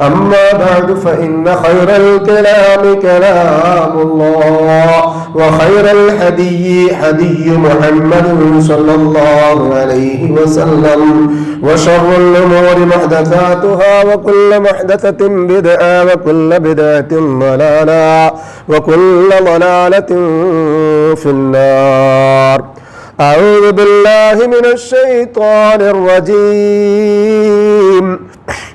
أما بعد فإن خير الكلام كلام الله وخير الحدي حدي محمد صلى الله عليه وسلم وشر الأمور محدثاتها وكل محدثة بدعة وكل بدعة ضلالة وكل ضلالة في النار. أعوذ بالله من الشيطان الرجيم.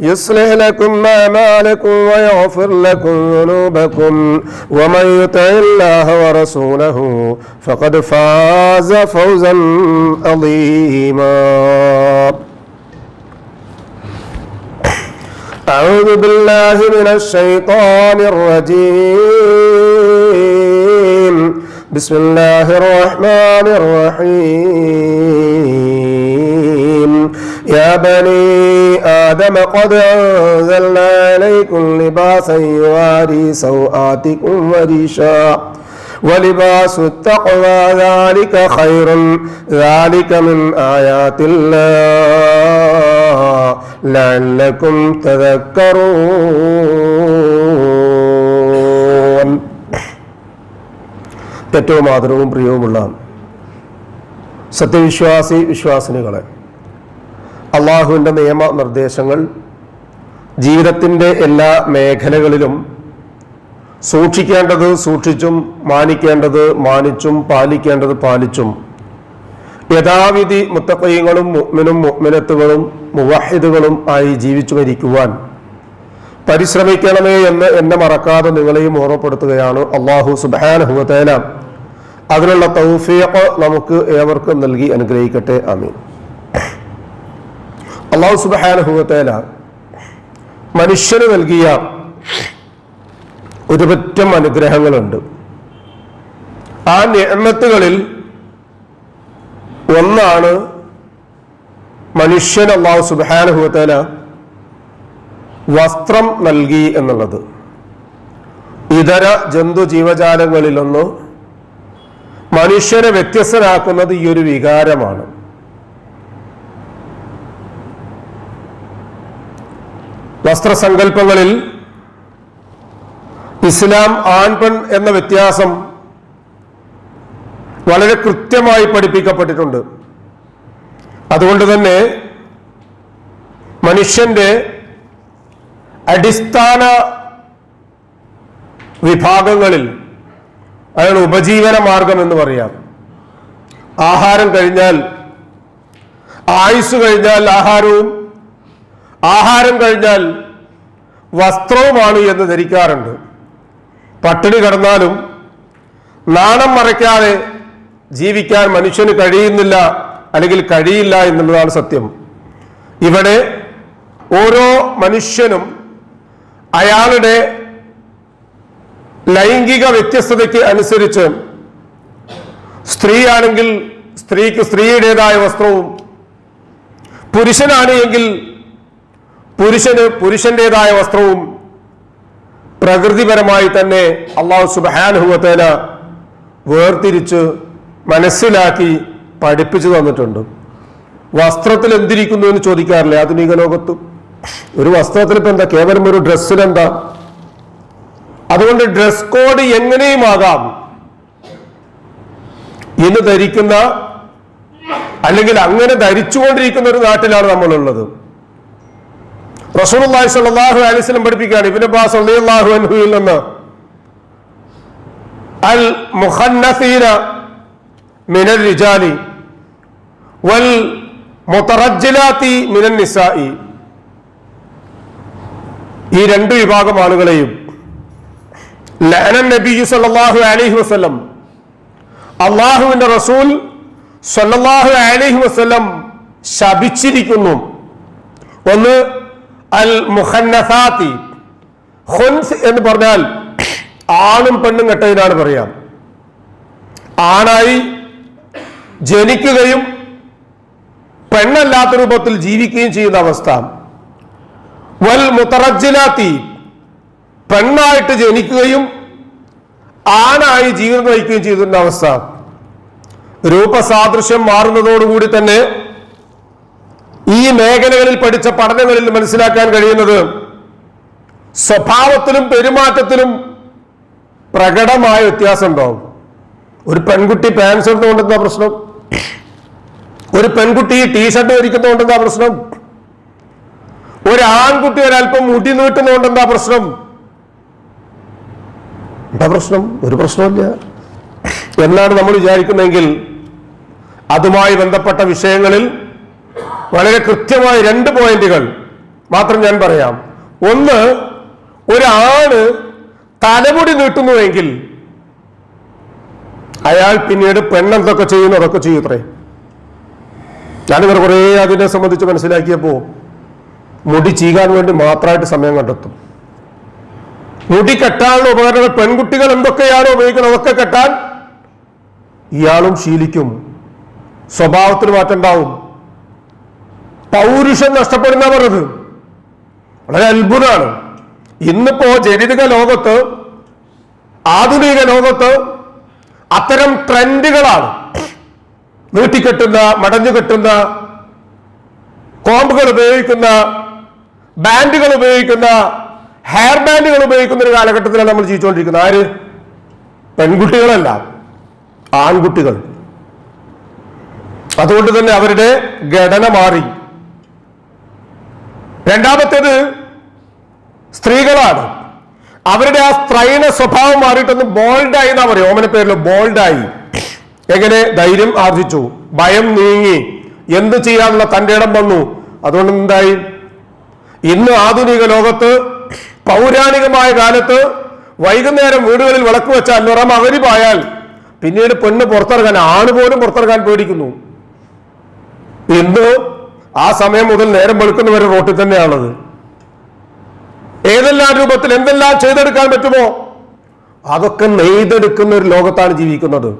يصلح لكم أعمالكم ويغفر لكم ذنوبكم. ومن يطع الله ورسوله فقد فاز فوزا عظيما. أعوذ بالله من الشيطان الرجيم. بسم الله الرحمن الرحيم. يا بني آدم قد أنزلنا عليكم لباسا يواري سوآتكم وريشا ولباس التقوى ذلك خير ذلك من آيات الله لعلكم تذكرون ഏറ്റവും ആദരവും പ്രിയവുമുള്ള സത്യവിശ്വാസി വിശ്വാസിനികളെ അള്ളാഹുവിന്റെ നിയമ നിർദ്ദേശങ്ങൾ ജീവിതത്തിന്റെ എല്ലാ മേഖലകളിലും സൂക്ഷിക്കേണ്ടത് സൂക്ഷിച്ചും മാനിക്കേണ്ടത് മാനിച്ചും പാലിക്കേണ്ടത് പാലിച്ചും. യഥാവിധി മുത്തക്കയ്യങ്ങളും മുഗ്മിനും മുഗ്മിനത്തുകളും മുവാഹിദുകളും ആയി ജീവിച്ചു മരിക്കുവാൻ പരിശ്രമിക്കണമേ എന്ന് എന്നെ മറക്കാതെ നിങ്ങളെയും ഓർമ്മപ്പെടുത്തുകയാണ് അള്ളാഹു സുബാനഹുവത്തേല അതിനുള്ള തൗഫീഖ് നമുക്ക് ഏവർക്കും നൽകി അനുഗ്രഹിക്കട്ടെ. അമീൻ അള്ളാഹു സുബാനുഭവത്തേല മനുഷ്യന് നൽകിയ ഒരുപറ്റം അനുഗ്രഹങ്ങളുണ്ട്. ആ നിയമത്തുകളിൽ ഒന്നാണ് മനുഷ്യൻ അള്ളാഹു സുബാനുഭവത്തേല വസ്ത്രം നൽകി എന്നുള്ളത്. ഇതര ജന്തു ജീവജാലങ്ങളിലൊന്ന് മനുഷ്യനെ വ്യത്യസ്തനാക്കുന്നത് ഈ ഒരു വികാരമാണ്. വസ്ത്രസങ്കല്പങ്ങളിൽ ഇസ്ലാം ആൺപെൺ എന്ന വ്യത്യാസം വളരെ കൃത്യമായി പഠിപ്പിക്കപ്പെട്ടിട്ടുണ്ട്. അതുകൊണ്ട് തന്നെ മനുഷ്യന്റെ അടിസ്ഥാന വിഭാഗങ്ങളിൽ അതാണ് ഉപജീവന മാർഗം എന്ന് പറയാം. ആഹാരം കഴിഞ്ഞാൽ ആയുസ് കഴിഞ്ഞാൽ ആഹാരവും ആഹാരം കഴിഞ്ഞാൽ വസ്ത്രവുമാണ് എന്ന് ധരിക്കാറുണ്ട്. പട്ടിണി കടന്നാലും നാണം മറയ്ക്കാതെ ജീവിക്കാൻ മനുഷ്യന് കഴിയുന്നില്ല അല്ലെങ്കിൽ കഴിയില്ല എന്നുള്ളതാണ് സത്യം. ഇവിടെ ഓരോ മനുഷ്യനും അയാളുടെ ലൈംഗിക വ്യത്യസ്തതയ്ക്ക് അനുസരിച്ച് സ്ത്രീയാണെങ്കിൽ സ്ത്രീക്ക് സ്ത്രീയുടേതായ വസ്ത്രവും പുരുഷനാണ് എങ്കിൽ പുരുഷന് പുരുഷന്റേതായ വസ്ത്രവും പ്രകൃതിപരമായി തന്നെ അള്ളാഹു സുബാനുഭവത്തേന വേർതിരിച്ച് മനസ്സിലാക്കി പഠിപ്പിച്ചു തന്നിട്ടുണ്ട്. വസ്ത്രത്തിൽ എന്തിരിക്കുന്നു എന്ന് ചോദിക്കാറില്ലേ? ആധുനിക ലോകത്ത് ഒരു വസ്ത്രത്തിൽ ഇപ്പൊ എന്താ? കേവലം ഒരു ഡ്രസ്സിലെന്താ അതുകൊണ്ട് ഡ്രസ് കോഡ് എങ്ങനെയുമാകാം ഇന്ന് ധരിക്കുന്ന അല്ലെങ്കിൽ അങ്ങനെ ധരിച്ചുകൊണ്ടിരിക്കുന്ന ഒരു നാട്ടിലാണ് നമ്മളുള്ളത്. റസൂലുള്ളാഹി സ്വല്ലല്ലാഹു അലൈഹി വസല്ലം പഠിപ്പിക്കുകയാണ്. ഇബ്നു അബ്ബാസ് റളിയല്ലാഹു അൻഹുവിൽ നിന്ന് അൽ മുഖന്നസീന മിനൽ റിജാലി വൽ മുതറജ്ജിലാത്തി മിനൻ നിസായി ഈ രണ്ട് വിഭാഗം ആളുകളെയും ലഹനൻ നബി സല്ലാഹു അലൈഹി വസല്ലം അള്ളാഹുവിന്റെ റസൂൽ സല്ലാഹു അലൈഹി വസല്ലം ശപിച്ചിരിക്കുന്നു. ഒന്ന് അൽ മുഹന്നസാത്തി ഖുൻസ് എന്ന് പറഞ്ഞാൽ ആണും പെണ്ണും കെട്ടതിനാണ് പറയാം. ആണായി ജനിക്കുകയും പെണ്ണല്ലാത്ത രൂപത്തിൽ ജീവിക്കുകയും ചെയ്യുന്ന അവസ്ഥ. വൽ മുത്തറജിലാത്തി പെണ്ണായിട്ട് ജനിക്കുകയും ആണായി ജീവിതം നയിക്കുകയും ചെയ്തിരുന്ന അവസ്ഥ. രൂപസാദൃശ്യം മാറുന്നതോടുകൂടി തന്നെ ഈ മേഖലകളിൽ പഠിച്ച പഠനങ്ങളിൽ മനസ്സിലാക്കാൻ കഴിയുന്നത് സ്വഭാവത്തിലും പെരുമാറ്റത്തിലും പ്രകടമായ വ്യത്യാസം ഉണ്ടാവും ഒരു പെൺകുട്ടി പാൻസ് ഇടുന്നതുകൊണ്ടെന്താ പ്രശ്നം? ഒരു പെൺകുട്ടി ടീഷർട്ട് ധരിക്കുന്നതുകൊണ്ടെന്താ പ്രശ്നം? ഒരു ആൺകുട്ടി ഒരല്പം മുടി നീട്ടുന്നതുകൊണ്ടെന്താ പ്രശ്നം? എന്താ പ്രശ്നം? ഒരു പ്രശ്നമില്ല എന്നാണ് നമ്മൾ വിചാരിക്കുന്നതെങ്കിൽ അതുമായി ബന്ധപ്പെട്ട വിഷയങ്ങളിൽ വളരെ കൃത്യമായ രണ്ട് പോയിന്റുകൾ മാത്രം ഞാൻ പറയാം. ഒന്ന് ഒരാൾ തലമുടി നീട്ടുന്നുവെങ്കിൽ അയാൾ പിന്നീട് പെണ്ണെന്തൊക്കെ ചെയ്യുന്നു അതൊക്കെ ചെയ്യൂത്രേ ഞാനിവർ കുറേ അതിനെ സംബന്ധിച്ച് മനസ്സിലാക്കിയപ്പോൾ മുടി ചീകാൻ വേണ്ടി മാത്രമായിട്ട് സമയം കണ്ടെത്തും. മുടി കെട്ടാനുള്ള ഉപകരണങ്ങൾ പെൺകുട്ടികൾ എന്തൊക്കെയാണോ ഉപയോഗിക്കുന്നത് അതൊക്കെ കെട്ടാൻ ഇയാളും ശീലിക്കും. സ്വഭാവത്തിന് മാറ്റം ഉണ്ടാവും. പൗരുഷം നഷ്ടപ്പെടുന്ന പറഞ്ഞത്. വളരെ അത്ഭുതമാണ്. ഇന്നിപ്പോ ജനിതക ലോകത്ത് ആധുനിക ലോകത്ത് അത്തരം ട്രെൻഡുകളാണ്. നീട്ടിക്കെട്ടുന്ന മടഞ്ഞു കെട്ടുന്ന കോമ്പുകൾ ഉപയോഗിക്കുന്ന ബാൻഡുകൾ ഉപയോഗിക്കുന്ന ഹെയർ ബാൻഡുകൾ ഉപയോഗിക്കുന്ന ഒരു കാലഘട്ടത്തിലാണ് നമ്മൾ ജീവിച്ചുകൊണ്ടിരിക്കുന്നത്. ആര്? പെൺകുട്ടികളല്ല ആൺകുട്ടികൾ. അതുകൊണ്ട് തന്നെ അവരുടെ ഘടന മാറി. രണ്ടാമത്തേത് സ്ത്രീകളാണ്. അവരുടെ ആ സ്ത്രൈണ സ്വഭാവം മാറിയിട്ടൊന്ന് ബോൾഡായി എന്നാ പറയും ഓമന പേരിൽ ബോൾഡായി. എങ്ങനെ? ധൈര്യം ആർജിച്ചു. ഭയം നീങ്ങി. എന്ത് ചെയ്യാനുള്ള തന്റെ ഇടം വന്നു. അതുകൊണ്ട് എന്തായി? ഇന്ന് ആധുനിക ലോകത്ത് പൗരാണികമായ കാലത്ത് വൈകുന്നേരം വീടുകളിൽ വിളക്ക് വെച്ചാൽ നിറം അവരിപ്പായാൽ പിന്നീട് പെണ്ണ് പുറത്തിറങ്ങാൻ ആണ് പോലും പുറത്തിറങ്ങാൻ പേടിക്കുന്നു. ഇന്ന് ആ സമയം മുതൽ നേരം വെളുക്കുന്നവരെ റോട്ടിൽ തന്നെയാണത്. ഏതെല്ലാം രൂപത്തിൽ എന്തെല്ലാം ചെയ്തെടുക്കാൻ പറ്റുമോ അതൊക്കെ നെയ്തെടുക്കുന്ന ഒരു ലോകത്താണ് ജീവിക്കുന്നത്.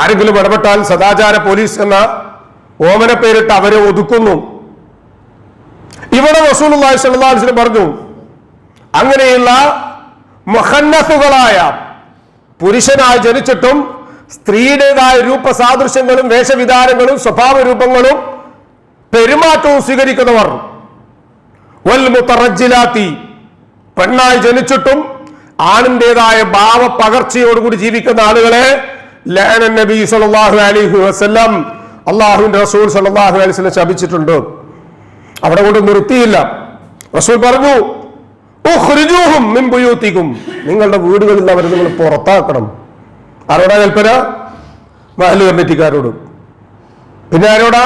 ആരെങ്കിലും ഇടപെട്ടാൽ സദാചാര പോലീസ് എന്ന ഓമന പേരിട്ട് അവരെ ഒതുക്കുന്നു. ഇവിടെ അലൈഹി വസല്ലം പറഞ്ഞു അങ്ങനെയുള്ള മഹന്നസുകളായ പുരുഷനായി ജനിച്ചിട്ടും സ്ത്രീയുടേതായ രൂപസാദൃശ്യങ്ങളും വേഷവിധാനങ്ങളും സ്വഭാവ രൂപങ്ങളും പെരുമാറ്റവും സ്വീകരിക്കുന്നവർ. വൽ മുത്തറജിലാത്തി പെണ്ണായി ജനിച്ചിട്ടും ആണിന്റെതായ ഭാവ പകർച്ചയോടുകൂടി ജീവിക്കുന്ന ആളുകളെ ലഅന നബി സല്ലല്ലാഹു അലിഹു വസ്ലം അള്ളാഹുവിന്റെ റസൂൽ സല്ലല്ലാഹു അലൈഹി വസ്ലം ശപിച്ചിട്ടുണ്ട്. അവിടെ കൊണ്ട് നിർത്തിയില്ല. റസൂൽ പറഞ്ഞു നിങ്ങളുടെ വീടുകളിൽ അവരെ നിങ്ങൾ പുറത്താക്കണം. ആരോടാ കൽപ്പന? മഹൽ കമ്മിറ്റിക്കാരോട്. പിന്നെ ആരോടാ?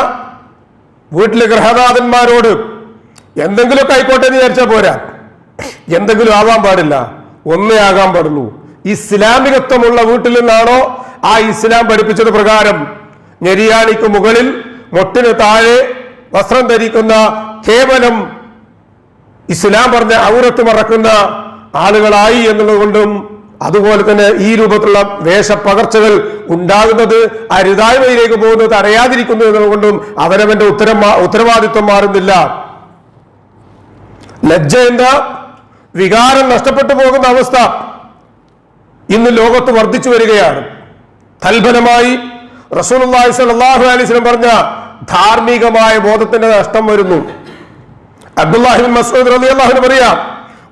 വീട്ടിലെ ഗൃഹനാഥന്മാരോട്. എന്തെങ്കിലുമൊക്കെ ആയിക്കോട്ടെ എന്ന് വിചാരിച്ചാൽ പോരാ. എന്തെങ്കിലും ആവാൻ പാടില്ല. ഒന്നേ ആകാൻ പാടുള്ളൂ. ഇസ്ലാമികത്വമുള്ള വീട്ടിൽ നിന്നാണോ ആ ഇസ്ലാം പഠിപ്പിച്ചത് പ്രകാരം ഞെരിയാണിക്ക് മുകളിൽ മൊട്ടിന് താഴെ വസ്ത്രം ധരിക്കുന്ന കേവലം ഇസ്ലാം പറഞ്ഞ ഔറത്ത് മറക്കുന്ന ആളുകളായി എന്നുള്ളത് കൊണ്ടും അതുപോലെ തന്നെ ഈ രൂപത്തിലുള്ള വേഷപ്പകർച്ചകൾ ഉണ്ടാകുന്നത് അരുതായ്മയിലേക്ക് പോകുന്നത് അറിയാതിരിക്കുന്നു എന്നതുകൊണ്ടും അവനവന്റെ ഉത്തരം മാ- ഉത്തരവാദിത്വം മാറുന്നില്ല ലജ്ജ എന്ന വികാരം നഷ്ടപ്പെട്ടു പോകുന്ന അവസ്ഥ ഇന്ന് ലോകത്ത് വർദ്ധിച്ചു വരികയാണ് തൽഫലമായി റസൂലുള്ളാഹി സ്വല്ലല്ലാഹു അലൈഹി വസല്ലം പറഞ്ഞ ധാർമ്മികമായ ബോധത്തിന്റെ നഷ്ടം വരുന്നു അബ്ദുല്ലാഹിബിൻ മസ്ഊദ് റളിയല്ലാഹു അൻഹു പറയാം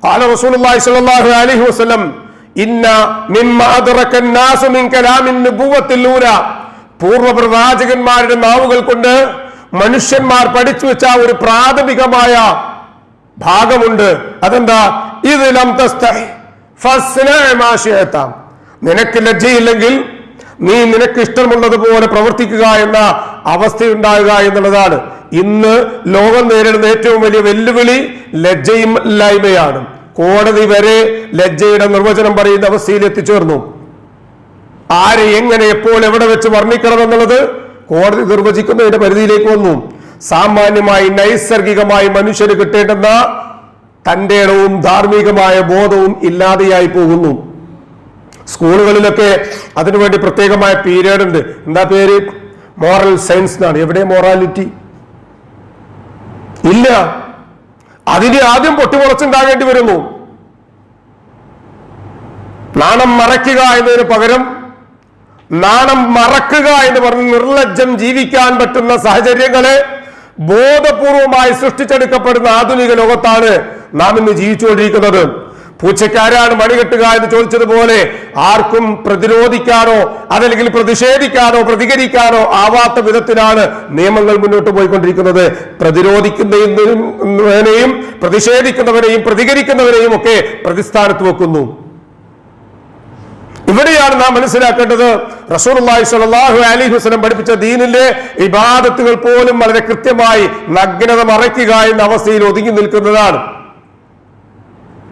قال رسول الله صلى الله عليه وسلم പൂർവപ്രവാചകന്മാരുടെ നാവുകൾ കൊണ്ട് മനുഷ്യന്മാർ പഠിച്ചു വെച്ച ഒരു പ്രാഥമികമായ ഭാഗമുണ്ട്. അതെന്താ? ഇത് നിനക്ക് ലജ്ജയില്ലെങ്കിൽ നീ നിനക്ക് ഇഷ്ടമുള്ളതുപോലെ പ്രവർത്തിക്കുക എന്ന അവസ്ഥയുണ്ടാകുക എന്നുള്ളതാണ്. ഇന്ന് ലോകം നേരിടുന്ന ഏറ്റവും വലിയ വെല്ലുവിളി ലജ്ജയില്ലായ്മയാണ് കോടതി വരെ ലജ്ജയുടെ നിർവചനം പറയുന്ന അവസ്ഥയിൽ എത്തിച്ചേർന്നു. ആരെ എങ്ങനെ എപ്പോൾ എവിടെ വെച്ച് വർണിക്കണം എന്നുള്ളത് കോടതി നിർവചിക്കുന്നതിന്റെ പരിധിയിലേക്ക് വന്നു. സാമാന്യമായി നൈസർഗികമായി മനുഷ്യന് കിട്ടേണ്ടുന്ന തന്റെ ഇടവും ധാർമ്മികമായ ബോധവും ഇല്ലാതെയായി പോകുന്നു. സ്കൂളുകളിലൊക്കെ അതിനുവേണ്ടി പ്രത്യേകമായ പീരീഡ് ഉണ്ട്. എന്താ പേര്? മോറൽ സയൻസ് എന്നാണ്. എവിടെ മോറാലിറ്റി ഇല്ല. അതിന് ആദ്യം പൊട്ടിമുളച്ചുണ്ടാകേണ്ടി വരുന്നു. നാണം മറയ്ക്കുക എന്നതിന് പകരം നാണം മറക്കുക എന്ന് പറഞ്ഞ് നിർലജ്ജം ജീവിക്കാൻ പറ്റുന്ന സാഹചര്യങ്ങളെ ബോധപൂർവമായി സൃഷ്ടിച്ചെടുക്കപ്പെടുന്ന ആധുനിക ലോകത്താണ് നാം ഇന്ന് ജീവിച്ചുകൊണ്ടിരിക്കുന്നത്. പൂച്ചയ്ക്കാരാണ് മണി കെട്ടുക എന്ന് ചോദിച്ചതുപോലെ ആർക്കും പ്രതിരോധിക്കാനോ അതല്ലെങ്കിൽ പ്രതിഷേധിക്കാനോ പ്രതികരിക്കാനോ ആവാത്ത വിധത്തിലാണ് നിയമങ്ങൾ മുന്നോട്ട് പോയിക്കൊണ്ടിരിക്കുന്നത്. പ്രതിരോധിക്കുന്നതിനെയും പ്രതിഷേധിക്കുന്നവരെയും പ്രതികരിക്കുന്നവരെയും ഒക്കെ പ്രതിസ്ഥാനത്ത് വെക്കുന്നു. ഇവിടെയാണ് നാം മനസ്സിലാക്കേണ്ടത്. റസൂർലായി സ്വല്ലല്ലാഹു അലി വസല്ലം പഠിപ്പിച്ച ദീനിലെ ഇബാദത്തുകൾ പോലും വളരെ കൃത്യമായി നഗ്നത മറയ്ക്കുക എന്ന അവസ്ഥയിൽ ഒതുങ്ങി നിൽക്കുന്നതാണ്.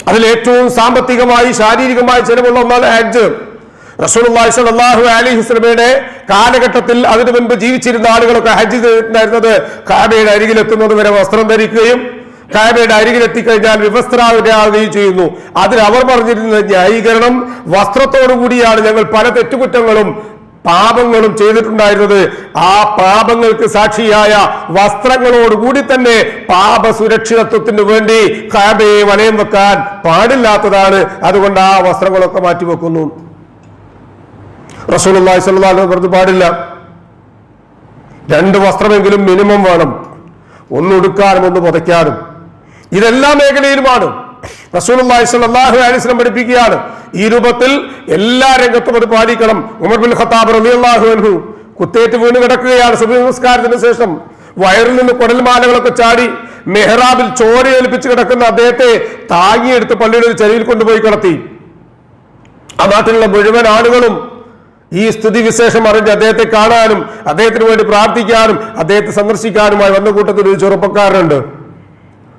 അതിൽ ഏറ്റവും സാമ്പത്തികമായി ശാരീരികമായി ചെലവുള്ള ഒന്നാണ് ഹജ്ജ്. റസൂലുള്ളാഹി സ്വല്ലല്ലാഹു അലൈഹി വസല്ലമയുടെ കാലഘട്ടത്തിൽ അതിനു മുൻപ് ജീവിച്ചിരുന്ന ആളുകളൊക്കെ ഹജ്ജ് ചെയ്തിട്ടുണ്ടായിരുന്നത് കാബയുടെ അരികിലെത്തുന്നത് വരെ വസ്ത്രം ധരിക്കുകയും കാബയുടെ അരികിലെത്തിക്കഴിഞ്ഞാൽ വിവസ്ത്രാവരാകുകയും ചെയ്യുന്നു. അതിൽ അവർ പറഞ്ഞിരുന്ന ന്യായീകരണം വസ്ത്രത്തോടു കൂടിയാണ് ഞങ്ങൾ പല തെറ്റുകുറ്റങ്ങളും പാപങ്ങളും ചെയ്തിട്ടുണ്ടായിരുന്നത്. ആ പാപങ്ങൾക്ക് സാക്ഷിയായ വസ്ത്രങ്ങളോടുകൂടി തന്നെ പാപ സുരക്ഷിതത്വത്തിന് വേണ്ടി കാബയെ വലയം വെക്കാൻ പാടില്ലാത്തതാണ്. അതുകൊണ്ട് ആ വസ്ത്രങ്ങളൊക്കെ മാറ്റിവെക്കുന്നു. വസല്ലം പറഞ്ഞു പാടില്ല. രണ്ട് വസ്ത്രമെങ്കിലും മിനിമം വേണം. ഒന്ന് ഉടുക്കാനും ഒന്ന് പുതയ്ക്കാനും. ഇതെല്ലാ മേഖലയിലുമാണ്. വസല്ലം പഠിപ്പിക്കുകയാണ്. ഈ രൂപത്തിൽ എല്ലാ രംഗത്തും അത് പാലിക്കണം. ഉമർ ബിൻ ഖത്താബ് റളിയല്ലാഹു അൻഹു കുത്തേറ്റ് വീണ് കിടക്കുകയാണ് സുബഹി നമസ്കാരത്തിന് ശേഷം. വയറിൽ നിന്ന് കുടൽമാലകളൊക്കെ ചാടി മെഹ്റാബിൽ ചോരയേൽപ്പിച്ച് കിടക്കുന്ന അദ്ദേഹത്തെ താങ്ങിയെടുത്ത് പള്ളിയുടെ ഒരു ചെരിയിൽ കൊണ്ടുപോയി കിടത്തി. ആ നാട്ടിലുള്ള മുഴുവൻ ആളുകളും ഈ സ്ഥിതി വിശേഷം അറിഞ്ഞ് അദ്ദേഹത്തെ കാണാനും അദ്ദേഹത്തിന് വേണ്ടി പ്രാർത്ഥിക്കാനും അദ്ദേഹത്തെ സന്ദർശിക്കാനുമായി വന്ന കൂട്ടത്തിൽ ഒരു ചെറുപ്പക്കാരനുണ്ട്.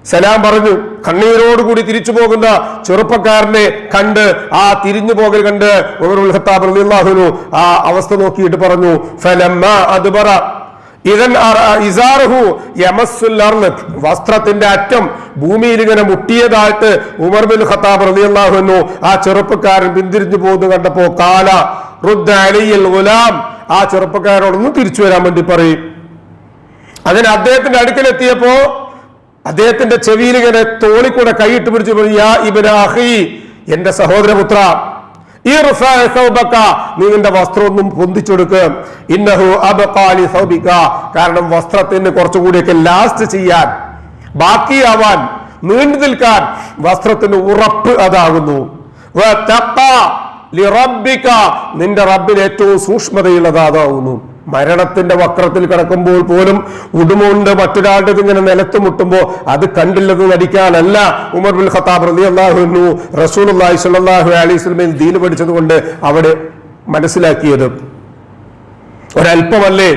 സലാം പറഞ്ഞു. കണ്ണീരോടുകൂടി തിരിച്ചു പോകുന്ന ചെറുപ്പക്കാരനെ കണ്ട് ആ തിരിഞ്ഞു പോകൽ കണ്ട് ഉമറുൽ ഖത്താബ് ആ അവസ്ഥ നോക്കിയിട്ട് പറഞ്ഞു ഫലമ്മ അദ്ബറ. വസ്ത്രത്തിന്റെ അറ്റം ഭൂമിയിൽ ഇങ്ങനെ മുട്ടിയതായിട്ട് ഉമർ ബിൻ ഖത്താബ് റളിയല്ലാഹു അൻഹു ആ ചെറുപ്പക്കാരൻ പിന്തിരിഞ്ഞു പോകുന്നു കണ്ടപ്പോ കാല റുദ്ദ അലിയൽ ഗുലാം. ആ ചെറുപ്പക്കാരോടൊന്ന് തിരിച്ചു വരാൻ വേണ്ടി പറയും. അതിന് അദ്ദേഹത്തിന്റെ അടുക്കലെത്തിയപ്പോ അദ്ദേഹത്തിന്റെ ചെവിയിൽ ഇങ്ങനെ തോളിക്കൂടെ കൈയിട്ട് പിടിച്ചു പറഞ്ഞു, എന്റെ സഹോദരപുത്ര ഈ നീ നിന്റെ വസ്ത്രം ഒന്നും പൊന്തിച്ചെടുക്ക്. ഇന്നഹു അബ്ഖാലി സൗബിക്ക. കാരണം വസ്ത്രത്തിന് കുറച്ചുകൂടിയൊക്കെ ലാസ്റ്റ് ചെയ്യാൻ ബാക്കിയാവാൻ നീണ്ടു നിൽക്കാൻ വസ്ത്രത്തിന് ഉറപ്പ് അതാകുന്നു. ലിറബ്ബിക, നിന്റെ റബ്ബിന് ഏറ്റവും സൂക്ഷ്മതയുള്ളത് അതാകുന്നു മരണത്തിന്റെ വക്രത്തിൽ കിടക്കുമ്പോൾ പോലും ഉടുമുണ്ട് മറ്റൊരാളുടെ ഇങ്ങനെ നിലത്ത് മുട്ടുമ്പോൾ അത് കണ്ടില്ലെന്ന് നടിക്കാനല്ല ഉമർ ബുൽ ഖത്താബ് റലി അള്ളാഹു റസൂൽ സ്വല്ലല്ലാഹു അലൈഹി സ്വലമയിൽ ദീന് പഠിച്ചത് കൊണ്ട് അവിടെ മനസ്സിലാക്കിയത്. ഒരല്പമല്ലേ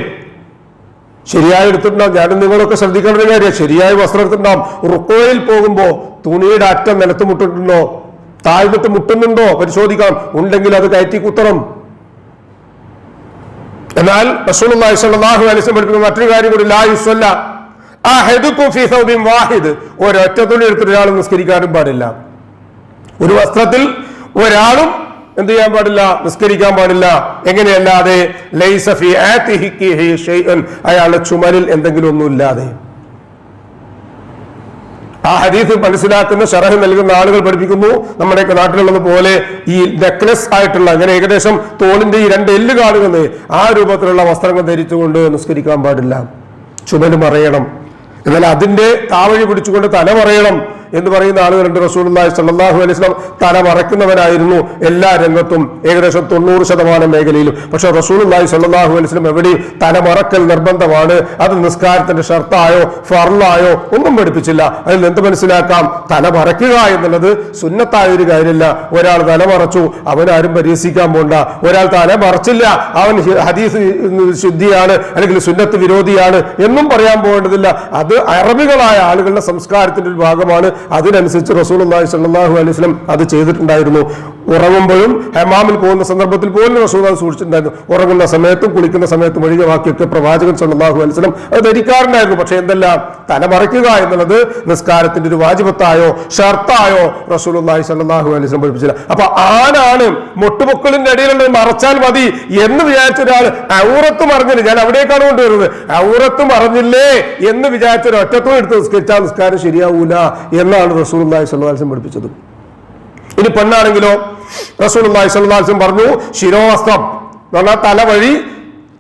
ശരിയായി എടുത്തിട്ടുണ്ടാവും. ഞാനും നിങ്ങളൊക്കെ ശ്രദ്ധിക്കേണ്ട ഒരു കാര്യം ശരിയായ വസ്ത്രം എടുത്തിട്ടുണ്ടാവും. റുക്കോയിൽ പോകുമ്പോൾ തുണിയുടെ അറ്റം നിലത്ത് മുട്ടിട്ടുണ്ടോ? താഴ്ന്നിട്ട് മുട്ടുന്നുണ്ടോ? പരിശോധിക്കാം. ഉണ്ടെങ്കിൽ അത് കയറ്റി കുത്തണം. എന്നാൽ റസൂലുള്ളാഹി സ്വല്ലല്ലാഹു അലൈഹി വസല്ലം പഠിപ്പിക്കുന്ന മറ്റൊരു കാര്യം കൂടി ലാ സൗബിൻ വാഹിദ്. ഒരൊറ്റ തുണി എടുത്തിട്ട് ഒരാൾ നിസ്കരിക്കാനും പാടില്ല. ഒരു വസ്ത്രത്തിൽ ഒരാളും എന്ത് ചെയ്യാൻ പാടില്ല നിസ്കരിക്കാൻ പാടില്ല. എങ്ങനെയല്ലാതെ അയാളുടെ ചുമലിൽ എന്തെങ്കിലും ഒന്നുമില്ലാതെ ആ ഹദീസ് മനസ്സിലാക്കുന്ന ഷറഹ് നൽകുന്ന ആളുകൾ പഠിപ്പിക്കുന്നു. നമ്മുടെയൊക്കെ നാട്ടിലുള്ളത് പോലെ ഈ നെക്ലസ് ആയിട്ടുള്ള അങ്ങനെ ഏകദേശം തോളിന്റെ ഈ രണ്ട് എല്ല് കാണുന്നത് ആ രൂപത്തിലുള്ള വസ്ത്രങ്ങൾ ധരിച്ചുകൊണ്ട് നിസ്കരിക്കാൻ പാടില്ല. ചുമൽ മറയണം. എന്നാൽ അതിന്റെ താവഴി പിടിച്ചുകൊണ്ട് തല മറയണം. എന്ന് പറയുന്ന ആളുകളുണ്ട് റസൂലുള്ളാഹി സ്വല്ലല്ലാഹു അലൈഹി വസല്ലം തല മറക്കുന്നവരായിരുന്നു എല്ലാ രംഗത്തും ഏകദേശം തൊണ്ണൂറ് ശതമാനം മേഖലയിലും. പക്ഷെ റസൂലുള്ളാഹി സ്വല്ലല്ലാഹു അലൈഹി വസല്ലം എവിടെയും തല മറക്കൽ നിർബന്ധമാണ്. അത് നിസ്കാരത്തിന്റെ ഷർത്തായോ ഫർലായോ ഒന്നും പഠിപ്പിച്ചില്ല. അതിൽ എന്ത് മനസ്സിലാക്കാം? തല മറക്കുക എന്നുള്ളത് സുന്നത്തായ ഒരു കാര്യമില്ല. ഒരാൾ തല മറച്ചു അവനാരും പരിഹസിക്കാൻ പോണ്ട. ഒരാൾ തല മറച്ചില്ല അവൻ ഹദീസ് ശുദ്ധിയാണ് അല്ലെങ്കിൽ സുന്നത്ത് വിരോധിയാണ് എന്നും പറയാൻ പോകേണ്ടതില്ല. അത് അറബികളായ ആളുകളുടെ സംസ്കാരത്തിന്റെ ഒരു ഭാഗമാണ്. അതിനനുസരിച്ച് റസൂൽ അള്ളാഹി സല്ലാഹു അലൈഹി വസല്ലം അത് ചെയ്തിട്ടുണ്ടായിരുന്നു. ഉറങ്ങുമ്പോഴും ഹെമാമിൽ പോകുന്ന സന്ദർഭത്തിൽ പോലും റസൂൽ അത് സൂക്ഷിച്ചിട്ടുണ്ടായിരുന്നു. ഉറങ്ങുന്ന സമയത്തും കുളിക്കുന്ന സമയത്തും ഒഴികെ ബാക്കിയൊക്കെ പ്രവാചകൻ സല്ലാഹു അലൈഹി വസല്ലം അത് ധരിക്കാറുണ്ടായിരുന്നു. പക്ഷെ എന്തെല്ലാം? തലമറയ്ക്കുക എന്നുള്ളത് നിസ്കാരത്തിന്റെ ഒരു വാജിബത്തായോ ഷർത്തായോ റസൂൽ അള്ളാഹി സല്ലാഹു അലൈഹി വസല്ലം പഠിപ്പിച്ചില്ല. അപ്പൊ ആനാണ് മുട്ടുപൊക്കളിന്റെ ഇടയിലുള്ള മറച്ചാൽ മതി എന്ന് വിചാരിച്ച ഒരാൾ ഔറത്ത് മറിഞ്ഞില്ല? ഞാൻ അവിടേക്കാണ് കൊണ്ടുവരുന്നത്. ഔറത്ത് മറിഞ്ഞില്ലേ? എന്ന് വിചാരിച്ച ഒരു ഒറ്റത്തോടെ എടുത്ത് നിസ്കരിച്ചാൽ നിസ്കാരം ശരിയാവൂല എന്നാണ് റസൂൽ അള്ളാഹി സ്വല്ലാസ്ലം പഠിപ്പിച്ചത്. ഇനി പെണ്ണാണെങ്കിലോ റസൂൽ അള്ളാഹി സ്വല്ലാസ്ലം പറഞ്ഞു ശിരോവസ്ത്രം. എന്ന് പറഞ്ഞാൽ തല വഴി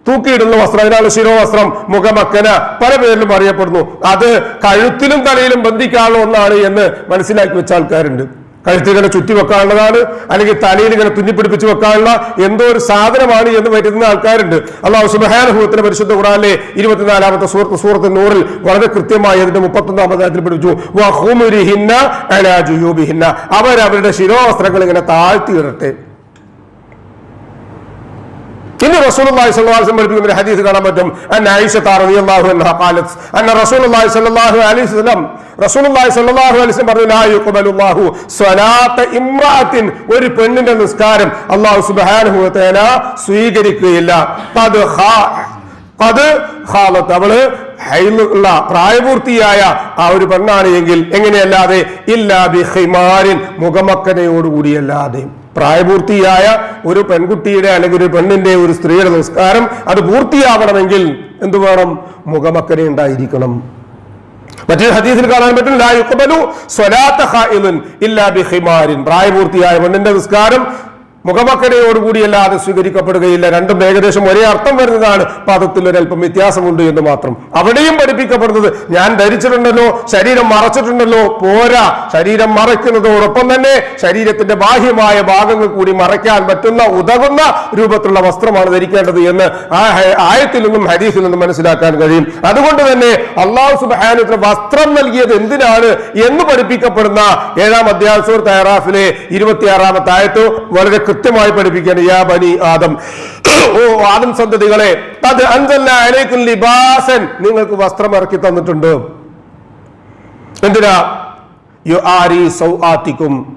തൂക്കിയിടുന്ന വസ്ത്രം. അതിനാണ് ശിരോവസ്ത്രം. മുഖമക്കന. പല പേരിലും അറിയപ്പെടുന്നു. അത് കഴുത്തിലും തലയിലും ബന്ധിക്കാനുള്ള ഒന്നാണ് എന്ന് മനസ്സിലാക്കി വെച്ച ആൾക്കാരുണ്ട്. കഴുത്തിൽ ഇങ്ങനെ ചുറ്റി വെക്കാനുള്ളതാണ് അല്ലെങ്കിൽ തലയിൽ ഇങ്ങനെ തുന്നിപ്പിടിപ്പിച്ച് വെക്കാനുള്ള എന്തോ ഒരു സാധനമാണ് എന്ന് വരുന്ന ആൾക്കാരുണ്ട്. അള്ളാഹു സുബഹാനുഭവത്തിന്റെ പരിശുദ്ധ ഖുറാനിലെ ഇരുപത്തിനാലാമത്തെ സൂറത്ത് സൂറത്ത് നൂറിൽ വളരെ കൃത്യമായി അതിന്റെ മുപ്പത്തൊന്നാമത്തെ അതിൽ ജുയൂബിഹിന്ന. അവരവരുടെ ശിരോവസ്ത്രങ്ങൾ ഇങ്ങനെ താഴ്ത്തിയിടട്ടെ ഇന്ന് റസൂലുള്ളാഹി സ്വല്ലല്ലാഹു അലൈഹി വസല്ലം പഠിപ്പിക്കുന്ന ഹദീസ് കാണാൻ പറ്റും. സ്വല്ലല്ലാഹു അലൈഹി വസല്ലം റസൂലുള്ളാഹി സ്വല്ലല്ലാഹു അലൈഹി വസല്ലം പറഞ്ഞു ഒരു പെണ്ണിന്റെ നിസ്കാരം അല്ലാഹു സുബ്ഹാനഹു സ്വീകരിക്കുകയില്ല. ഖദ് ഖാ അത് ഹാലത്ത് അവൾ ഹൈലുള്ള പ്രായപൂർത്തിയായ ആ ഒരു പെണ്ണാണ് എങ്കിൽ എങ്ങനെയല്ലാതെ? ഇല്ലാ ബി ഹിമാരിൻ മുഖമക്കനയോടുകൂടിയല്ലാതെ. പ്രായപൂർത്തിയായ ഒരു പെൺകുട്ടിയുടെ അല്ലെങ്കിൽ ഒരു പെണ്ണിന്റെ ഒരു സ്ത്രീയുടെ നിസ്കാരം അത് പൂർത്തിയാവണമെങ്കിൽ എന്തു വേണം? മുഖമക്കന ഉണ്ടായിരിക്കണം. മറ്റൊരു ഹദീസിൽ കാണാൻ പറ്റും പ്രായപൂർത്തിയായ പെണ്ണിന്റെ നിസ്കാരം മുഖമക്കടയോടുകൂടിയല്ലാതെ സ്വീകരിക്കപ്പെടുകയില്ല. രണ്ടും ഏകദേശം ഒരേ അർത്ഥം വരുന്നതാണ്. പദത്തിൽ ഒരല്പം വ്യത്യാസമുണ്ട് എന്ന് മാത്രം. അവിടെയും പഠിപ്പിക്കപ്പെടുന്നത് ഞാൻ ധരിച്ചിട്ടുണ്ടല്ലോ ശരീരം മറച്ചിട്ടുണ്ടല്ലോ പോരാ. ശരീരം മറയ്ക്കുന്നതോടൊപ്പം തന്നെ ശരീരത്തിന്റെ ബാഹ്യമായ ഭാഗങ്ങൾ കൂടി മറയ്ക്കാൻ പറ്റുന്ന ഉതകുന്ന രൂപത്തിലുള്ള വസ്ത്രമാണ് ധരിക്കേണ്ടത് എന്ന് ആ ആയത്തിൽ നിന്നും ഹരീഫിൽ നിന്നും മനസ്സിലാക്കാൻ കഴിയും. അതുകൊണ്ട് തന്നെ അള്ളാഹു സുബാനത്തിന് വസ്ത്രം നൽകിയത് എന്തിനാണ് എന്ന് പഠിപ്പിക്കപ്പെടുന്ന ഏഴാം അധ്യായ തയ്യാറാഫിലെ ഇരുപത്തിയാറാമത്തെ ആയത്ത് വളരെ കൃത്യമായി പഠിപ്പിക്കുകയാണ് യാ ബനി ആദം. ഓ ആദം സന്തതികളെ അത് അൻസല്ല അലൈക്കും ലിബാസൻ. നിങ്ങൾക്ക് വസ്ത്രം ഇറക്കി തന്നിട്ടുണ്ട്. എന്തിനാ? യു ആരി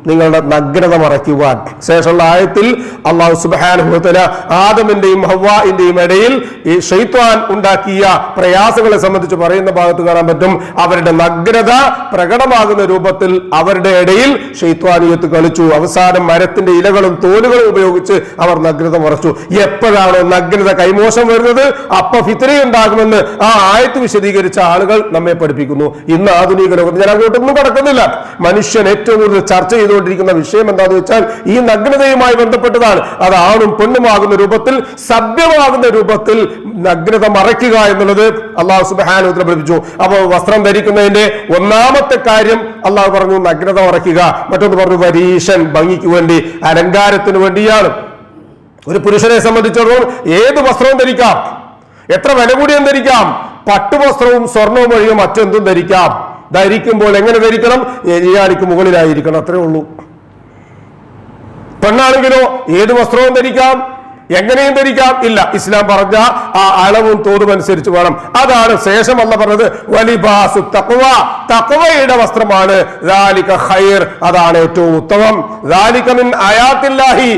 നിങ്ങളുടെ നഗ്നത മറയ്ക്കുവാൻ. ശേഷമുള്ള ആയത്തിൽ അള്ളാഹു സുബാനുഭവത്തിന് ആദമിന്റെയും ഹവ്വാന്റെയും ഇടയിൽ ഈ ഷെയ്ത്വാൻ ഉണ്ടാക്കിയ പ്രയാസങ്ങളെ സംബന്ധിച്ച് പറയുന്ന ഭാഗത്ത് കാണാൻ പറ്റും. അവരുടെ നഗ്നത പ്രകടമാകുന്ന രൂപത്തിൽ അവരുടെ ഇടയിൽ ഷെയ്ത്വാനിയത്ത് കളിച്ചു. അവസാനം മരത്തിന്റെ ഇലകളും തോലുകളും ഉപയോഗിച്ച് അവർ നഗ്നത മറച്ചു. എപ്പോഴാണ് നഗ്നത കൈമോശം വരുന്നത് അപ്പൊ ഫിത്തിരയുണ്ടാകുമെന്ന് ആ ആയത്ത് വിശദീകരിച്ച ആളുകൾ നമ്മെ പഠിപ്പിക്കുന്നു. ഇന്ന് ആധുനിക ലോകത്ത് ഞാൻ അങ്ങോട്ടൊന്നും കടക്കുന്നില്ല. മനുഷ്യൻ ഏറ്റവും കൂടുതൽ ചർച്ച ചെയ്തുകൊണ്ടിരിക്കുന്ന വിഷയം എന്താണെന്ന് വെച്ചാൽ ഈ നഗ്നതയുമായി ബന്ധപ്പെട്ടതാണ്. അത് ആണും പെണ്ണുമാകുന്ന രൂപത്തിൽ സഭ്യമാകുന്ന രൂപത്തിൽ നഗ്നത മറയ്ക്കുക എന്നുള്ളത് അള്ളാഹു സുബാനുദ്ര പഠിപ്പിച്ചു. അപ്പോൾ വസ്ത്രം ധരിക്കുന്നതിന്റെ ഒന്നാമത്തെ കാര്യം അള്ളാഹു പറഞ്ഞു നഗ്നത മറയ്ക്കുക. മറ്റൊന്ന് പറഞ്ഞു വരീഷൻ ഭംഗിക്ക് വേണ്ടി അലങ്കാരത്തിന് വേണ്ടിയാണ്. ഒരു പുരുഷനെ സംബന്ധിച്ചിടത്തോളം ഏത് വസ്ത്രവും ധരിക്കാം. എത്ര വില കൂടിയും ധരിക്കാം. പട്ടുവസ്ത്രവും സ്വർണവും ഒഴികെ മറ്റെന്തും ധരിക്കാം. ധരിക്കുമ്പോൾ എങ്ങനെ ധരിക്കണം? ഞെരിയാണിക്ക് മുകളിലായിരിക്കണം അത്രേ ഉള്ളൂ. പെണ്ണാണെങ്കിലോ ഏത് വസ്ത്രവും ധരിക്കാം എങ്ങനെയും ധരിക്കാം? ഇല്ല ഇസ്ലാം പറഞ്ഞ ആ അളവും തോതും അനുസരിച്ച് വേണം. അതാണ് ശേഷം അല്ല പറഞ്ഞത് വലിബാസു തക്കുവ തക്കുവയുടെ വസ്ത്രമാണ് ഖൈർ അതാണ് ഏറ്റവും ഉത്തമം. ദാലിക മിൻ അയാത്തില്ലാഹി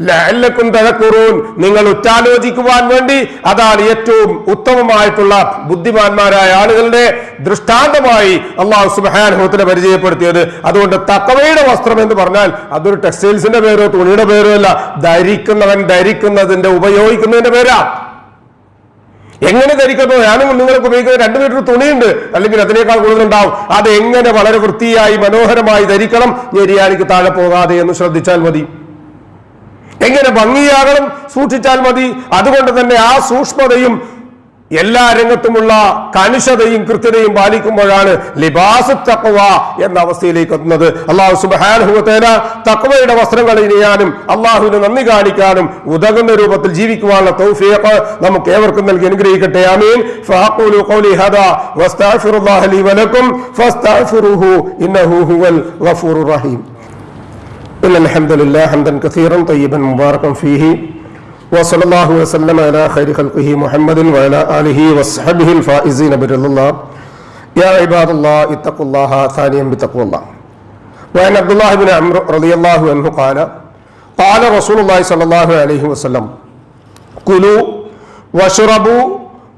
നിങ്ങൾ ഉറ്റാലോചിക്കുവാൻ വേണ്ടി അതാണ് ഏറ്റവും ഉത്തമമായിട്ടുള്ള ബുദ്ധിമാന്മാരായ ആളുകളുടെ ദൃഷ്ടാന്തമായി അള്ളാഹു സുബാനുഭവത്തിനെ പരിചയപ്പെടുത്തിയത്. അതുകൊണ്ട് തക്കവയുടെ വസ്ത്രം എന്ന് പറഞ്ഞാൽ അതൊരു ടെക്സ്റ്റൈൽസിന്റെ പേരോ തുണിയുടെ പേരോ അല്ല. ധരിക്കുന്നവൻ ധരിക്കുന്നതിന്റെ ഉപയോഗിക്കുന്നതിന്റെ പേരാ. എങ്ങനെ ധരിക്കുന്നു ഞാനും നിങ്ങൾക്ക് ഉപയോഗിക്കുന്ന രണ്ട് മീറ്റർ തുണിയുണ്ട്. അല്ലെങ്കിൽ അതിനേക്കാൾ കൂടുതൽ കൂടുതലുണ്ടാവും. അത് എങ്ങനെ വളരെ വൃത്തിയായി മനോഹരമായി ധരിക്കണം? ഞെരിയാനിക്ക് താഴെ പോകാതെ എന്ന് ശ്രദ്ധിച്ചാൽ മതി. എങ്ങനെ ഭംഗിയാകണം സൂക്ഷിച്ചാൽ മതി. അതുകൊണ്ട് തന്നെ ആ സൂക്ഷ്മതയും എല്ലാ രംഗത്തുമുള്ള കനുഷതയും കൃത്യതയും പാലിക്കുമ്പോഴാണ് ലിബാസ് തക്വ എന്ന അവസ്ഥയിലേക്ക് എത്തുന്നത്. അള്ളാഹു സുബാനുഭവത്തേന തക്വയുടെ വസ്ത്രങ്ങൾ ഇനിയാനും അള്ളാഹുവിന് നന്ദി കാണിക്കാനും ഉതകുന്ന രൂപത്തിൽ ജീവിക്കുവാനുള്ള തൗഫീഖ് നമുക്ക് ഏവർക്കും നൽകി അനുഗ്രഹിക്കട്ടെ. അമീൻ ഹദാ വസ്തഗ്ഫിറുല്ലാഹി വലക്കും ഇന്നഹു ഹുവൽ റഹീം. إن الحمد لله حمدا كثيرا طيبا مباركا فيه وصلى الله وسلم على خير خلقه محمد وعلى آله وصحبه الفائزين برضا الله يا عباد الله اتقوا الله ثانيا بتقوى الله وعن عبد الله بن عمرو رضي الله عنه قال قال رسول الله صلى الله عليه وسلم كلوا واشربوا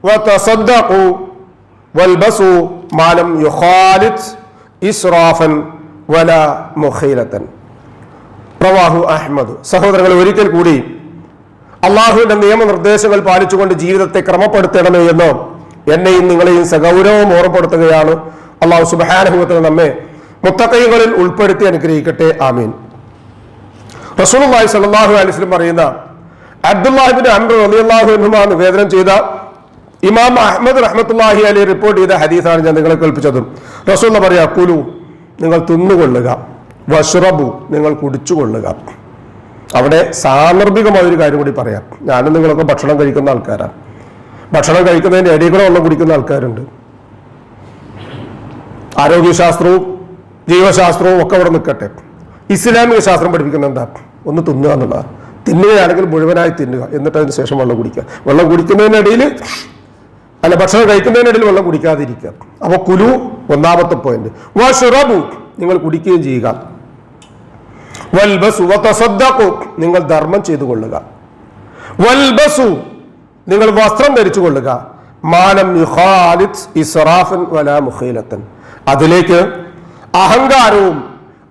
وتصدقوا والبسوا ما لم يخالط إسرافا ولا مخيلة പ്രവാഹു അഹമ്മദ് സഹോദരങ്ങൾ ഒരിക്കൽ കൂടി അള്ളാഹുവിന്റെ നിയമനിർദ്ദേശങ്ങൾ പാലിച്ചുകൊണ്ട് ജീവിതത്തെ ക്രമപ്പെടുത്തണമേ എന്ന് എന്നെയും നിങ്ങളെയും സഗൗരവം ഓർമ്മപ്പെടുത്തുകയാണ് അള്ളാഹു സുബാനുഭവത്തിൽ നമ്മെ മുത്തക്കൈകളിൽ ഉൾപ്പെടുത്തി അനുഗ്രഹിക്കട്ടെ. ആമീൻ. റസൂലുള്ളാഹി സ്വല്ലല്ലാഹു അലൈഹി വസല്ലം പറയുന്ന അബ്ദുല്ലാഹിബിൻ അംർ റളിയല്ലാഹു അൻഹുമാ നിവേദനം ചെയ്ത ഇമാം അഹമ്മദ് റഹ്മത്തുല്ലാഹി അലി റിപ്പോർട്ട് ചെയ്ത ഹദീസാണ് ഞാൻ നിങ്ങളെ കേൾപ്പിച്ചതും. റസൂൽ പറയാ കുലു നിങ്ങൾ തിന്നുകൊള്ളുക. വഷ്റബു നിങ്ങൾ കുടിച്ചുകൊള്ളുക. അവിടെ സാന്ദർഭികമായ ഒരു കാര്യം കൂടി പറയാം. ഞാനും നിങ്ങളൊക്കെ ഭക്ഷണം കഴിക്കുന്ന ആൾക്കാരാണ്. ഭക്ഷണം കഴിക്കുന്നതിന്റെ ഇടയിൽ വെള്ളം കുടിക്കുന്ന ആൾക്കാരുണ്ട്. ആരോഗ്യശാസ്ത്രവും ജീവശാസ്ത്രവും ഒക്കെ അവിടെ നിൽക്കട്ടെ. ഇസ്ലാമിക ശാസ്ത്രം പഠിപ്പിക്കുന്ന എന്താ? ഒന്ന് തിന്നുക എന്നുള്ളതാണ് തിന്നുകയാണെങ്കിൽ മുഴുവനായി തിന്നുക. എന്നിട്ട് അതിന് ശേഷം വെള്ളം കുടിക്കുക. വെള്ളം കുടിക്കുന്നതിനിടയിൽ അല്ല ഭക്ഷണം കഴിക്കുന്നതിനിടയിൽ വെള്ളം കുടിക്കാതിരിക്കുക. അപ്പോൾ കുലു ഒന്നാമത്തെ പോയിന്റ് വഷുറബു നിങ്ങൾ കുടിക്കുകയും ചെയ്യുക. വൽബസു വതസദ്ദഖു നിങ്ങൾ ധർമ്മം ചെയ്തു കൊള്ളുക വൽബസു നിങ്ങൾ വസ്ത്രം ധരിച്ചു കൊള്ളുക മാനം യുഖാലിത് ഇസ്റാഫൻ വലാ മുഖീലത്തൻ. അതിലേക്ക് അഹങ്കാരവും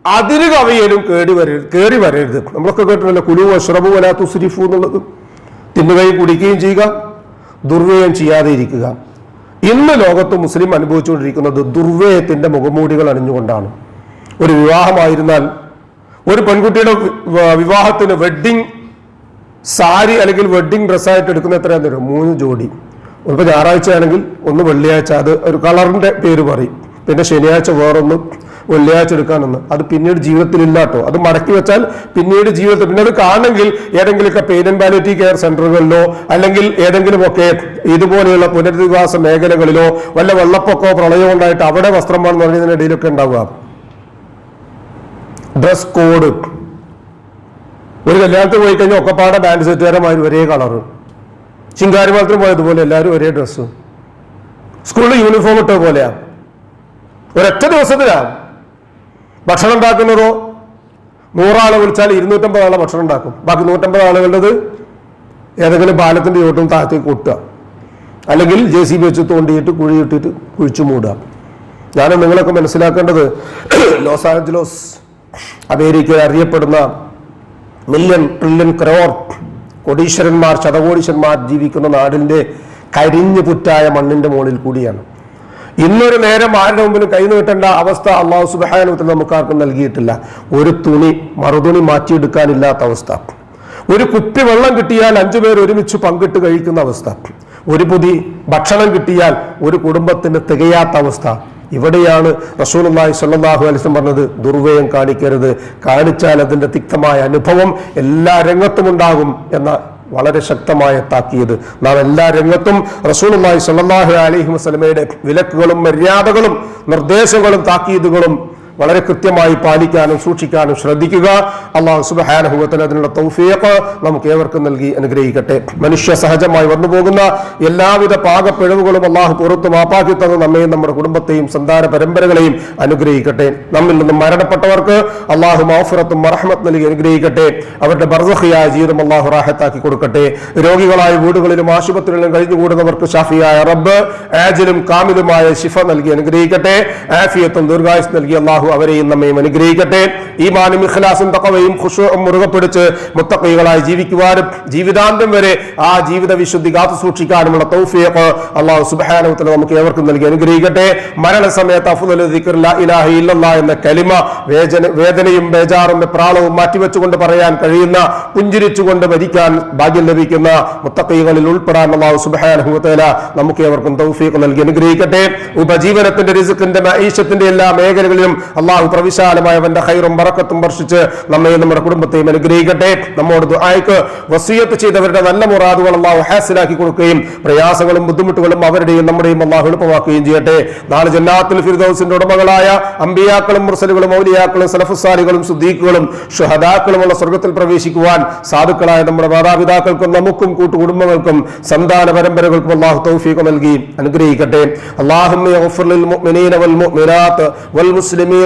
അതിര് കവിയലും കേടി വരരുത് കയറി വരരുത്. നമ്മളൊക്കെ കേട്ടിട്ടില്ല കുലു അഷ്റബു വലാ തുസ്രിഫു എന്നുള്ളത്. തിന്നുകയും കുടിക്കുകയും ചെയ്യുക ദുർവ്യയം ചെയ്യാതെ ഇരിക്കുക. ഇന്ന് ലോകത്ത് മുസ്ലിം അനുഭവിച്ചുകൊണ്ടിരിക്കുന്നത് ദുർവ്യയത്തിന്റെ മുഖമൂടികൾ അണിഞ്ഞുകൊണ്ടാണ്. ഒരു വിവാഹമായിരുന്നാൽ ഒരു പെൺകുട്ടിയുടെ വിവാഹത്തിന് വെഡ്ഡിങ് സാരി അല്ലെങ്കിൽ വെഡ്ഡിങ് ഡ്രസ്സായിട്ട് എടുക്കുന്ന എത്രയാന്ന് തരും മൂന്ന് ജോഡി. ഇപ്പോൾ ഞായറാഴ്ച ആണെങ്കിൽ ഒന്ന് വെള്ളിയാഴ്ച. അത് ഒരു കളറിന്റെ പേര് പറയും. പിന്നെ ശനിയാഴ്ച വേറൊന്ന് വെള്ളിയാഴ്ച എടുക്കാനൊന്ന്. അത് പിന്നീട് ജീവിതത്തിലില്ല കേട്ടോ അത് മടക്കി വെച്ചാൽ പിന്നീട് ജീവിതത്തിൽ. പിന്നെ അത് കാണണമെങ്കിൽ ഏതെങ്കിലുമൊക്കെ പെയിൻ ആൻഡ് പാലിറ്റീവ് കെയർ സെന്ററുകളിലോ അല്ലെങ്കിൽ ഏതെങ്കിലുമൊക്കെ ഇതുപോലെയുള്ള പുനരധിവാസ മേഖലകളിലോ വല്ല വെള്ളപ്പൊക്കമോ പ്രളയമോ ഉണ്ടായിട്ട് അവിടെ വസ്ത്രം വേണമെന്ന് പറഞ്ഞതിനിടയിലൊക്കെ ഉണ്ടാവുക. ഡ്രസ് കോഡ് ഒരു കല്യാണത്തിന് പോയി കഴിഞ്ഞാൽ ഒക്കെപ്പാടെ ബാൻഡ് സെറ്റുകാരന്മാർ ഒരേ കളറ് മാത്രം പോയതുപോലെ എല്ലാവരും ഒരേ ഡ്രസ്സ് സ്കൂളിൽ യൂണിഫോം ഇട്ട പോലെയാ. ഒരൊറ്റ ദിവസത്തിലാ. ഭക്ഷണം ഉണ്ടാക്കുന്നതോ? നൂറാളെ വിളിച്ചാൽ ഇരുന്നൂറ്റമ്പത് ആളെ ഭക്ഷണം ഉണ്ടാക്കും. ബാക്കി നൂറ്റമ്പത് ആളുകളുടേത് ഏതെങ്കിലും പാലത്തിന്റെ ചോട്ടും താഴത്തേക്ക് കൊട്ടുക. അല്ലെങ്കിൽ ജെ സി ബി വെച്ച് തോണ്ടിയിട്ട് കുഴി ഇട്ടിട്ട് കുഴിച്ചു മൂടുക. ഞാനും നിങ്ങളൊക്കെ മനസ്സിലാക്കേണ്ടത് ലോസ് ആഞ്ചലോസ് അമേരിക്കയിൽ അറിയപ്പെടുന്ന മില്യൺ ട്രില്യൺ ക്രോർ കൊടീശ്വരന്മാർ ശതകോടീശ്വരന്മാർ ജീവിക്കുന്ന നാടിന്റെ കരിഞ്ഞു പുറ്റായ മണ്ണിന്റെ മുകളിൽ കൂടിയാണ്. ഇന്നൊരു നേരം ആരുടെ മുമ്പിൽ കൈ നീട്ടേണ്ട അവസ്ഥ അള്ളാഹു സുബാനുത്തിൽ നമുക്ക് ആർക്കും നൽകിയിട്ടില്ല. ഒരു തുണി മറുതുണി മാറ്റിയെടുക്കാനില്ലാത്ത അവസ്ഥ. ഒരു കുപ്പി വെള്ളം കിട്ടിയാൽ അഞ്ചു പേർ ഒരുമിച്ച് പങ്കിട്ട് കഴിക്കുന്ന അവസ്ഥ. ഒരു പൊതി ഭക്ഷണം കിട്ടിയാൽ ഒരു കുടുംബത്തിന് തികയാത്ത അവസ്ഥ. ഇവിടെയാണ് റസൂലുള്ളാഹി സ്വല്ലല്ലാഹു അലൈഹി വസല്ലം പറഞ്ഞത് ദുർവ്യയം കാണിക്കരുത് കാണിച്ചാൽ അതിന്റെ തിക്തമായ അനുഭവം എല്ലാ രംഗത്തും ഉണ്ടാകും എന്ന വളരെ ശക്തമായ താക്കിയത് നാം എല്ലാ രംഗത്തും റസൂലുള്ളാഹി സ്വല്ലല്ലാഹു അലൈഹി വസല്ലമയുടെ വിലക്കുകളും മര്യാദകളും നിർദ്ദേശങ്ങളും താക്കീതുകളും വളരെ കൃത്യമായി പാലിക്കാനും സൂക്ഷിക്കാനും ശ്രദ്ധിക്കുക. അള്ളാഹു സുബഹാനുഭവത്തിന് അതിനുള്ള തൗഫീഖ് നമുക്ക് ഏവർക്കും നൽകി അനുഗ്രഹിക്കട്ടെ. മനുഷ്യ സഹജമായി വന്നുപോകുന്ന എല്ലാവിധ പാകപ്പിഴവുകളും അള്ളാഹു പുറത്തു മാപ്പാക്കി തന്ന് നമ്മയും നമ്മുടെ കുടുംബത്തെയും സന്താന പരമ്പരകളെയും അനുഗ്രഹിക്കട്ടെ. നമ്മിൽ നിന്നും മരണപ്പെട്ടവർക്ക് അള്ളാഹു മാഫുറത്തും മറഹമത്ത് നൽകി അനുഗ്രഹിക്കട്ടെ. അവരുടെ ബർസഹിയായ ജീവിതം അള്ളാഹു റാഹത്താക്കി കൊടുക്കട്ടെ. രോഗികളായ വീടുകളിലും ആശുപത്രികളിലും കഴിഞ്ഞുകൂടുന്നവർക്ക് ഷാഫിയായ റബ്ബ് ആജിലും കാമിലുമായ ശിഫ നൽകി അനുഗ്രഹിക്കട്ടെ. ആഫിയത്തും ദീർഘായുസ് നൽകി അള്ളാഹു അവരെയും നമ്മയും അനുഗ്രഹിക്കട്ടെ. ഈ മാനും ഇഖ്ലാസും തക്കവയും ഖുഷുവും മുറുകെ പിടിച്ച് മുത്തക്കൈകളായി ജീവിക്കുവാനും ജീവിതാന്തം വരെ ആ ജീവിത വിശുദ്ധി കാത്തു സൂക്ഷിക്കാനുമുള്ള തൗഫീഖ് അള്ളാഹു സുബ്ഹാനഹു നമുക്ക് ഏവർക്കും നൽകി അനുഗ്രഹിക്കട്ടെ. മരണസമയത്ത് ലാ ഇലാഹ എന്ന കലിമ വേദന വേദനയും ബേജാറും പ്രാളവും മാറ്റിവെച്ചുകൊണ്ട് പറയാൻ കഴിയുന്ന പുഞ്ചിരിച്ചുകൊണ്ട് മരിക്കാൻ ഭാഗ്യം ലഭിക്കുന്ന മുത്തക്കൈകളിൽ ഉൾപ്പെടാൻ അള്ളാഹു സുബ്ഹാനഹു വതആല നമുക്ക് ഏവർക്കും തൗഫീഖ് നൽകി അനുഗ്രഹിക്കട്ടെ. ഉപജീവനത്തിന്റെ റിസുക്കിന്റെ മൈഷത്തിന്റെ എല്ലാ മേഖലകളിലും അള്ളാഹു പ്രവിശാലമായവന്റെ ഹൈറും ബറക്കത്തും വർഷിച്ച് നമ്മയും നമ്മുടെ കുടുംബത്തെയും അനുഗ്രഹിക്കട്ടെ നമ്മോട് ദുആയ്ക്ക് വസീയത്ത് ചെയ്തവരുടെ നല്ല മുറാദുകൾ അള്ളാഹു ഹാസിലാക്കി കൊടുക്കുകയും പ്രയാസങ്ങളും ബുദ്ധിമുട്ടുകളും അവരുടെയും നമ്മുടെയും അള്ളാഹു എളുപ്പമാക്കുകയും ചെയ്യട്ടെ നാളെ ജന്നാത്തുൽ ഫിർദൗസിന്റെ ഉടമകളായ അമ്പിയാക്കളും മുർസലുകളും മൗലിയാക്കളും സലഫുസാലികളും സുദ്ദീഖുകളും ഷുഹദാക്കളുമുള്ള സ്വർഗത്തിൽ പ്രവേശിക്കുവാൻ സാധുക്കളായ നമ്മുടെ മാതാപിതാക്കൾക്കും നമുക്കും കൂട്ടുകുടുംബങ്ങൾക്കും സന്താന പരമ്പരകൾക്കും അള്ളാഹു തൗഫീഖ് നൽകി അനുഗ്രഹിക്കട്ടെ അള്ളാഹുമ്മ يغفر للمؤمنين والمؤمنات والمسلمين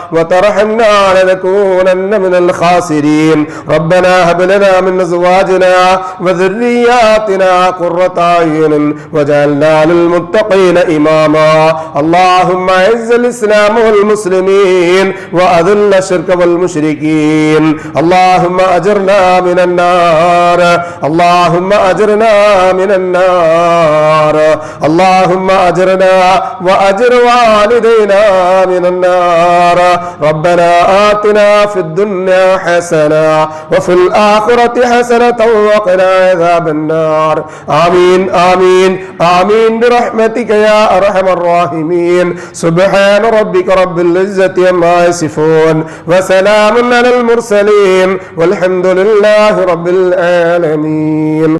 وترحمنا لنكونن من الخاسرين ربنا هب لنا من أزواجنا وذرياتنا قرة أعين واجعلنا للمتقين إماما اللهم أعز الإسلام والمسلمين وأذل الشرك والمشركين اللهم أجرنا من النار اللهم أجرنا من النار اللهم أجرنا وأجر والدينا من النار ربنا آتنا في الدنيا حسنة وفي الآخرة حسنة وقنا عذاب النار. آمين آمين آمين. برحمتك يا أرحم الراحمين. سبحان ربك رب العزة عما يصفون وسلام على المرسلين والحمد لله رب العالمين.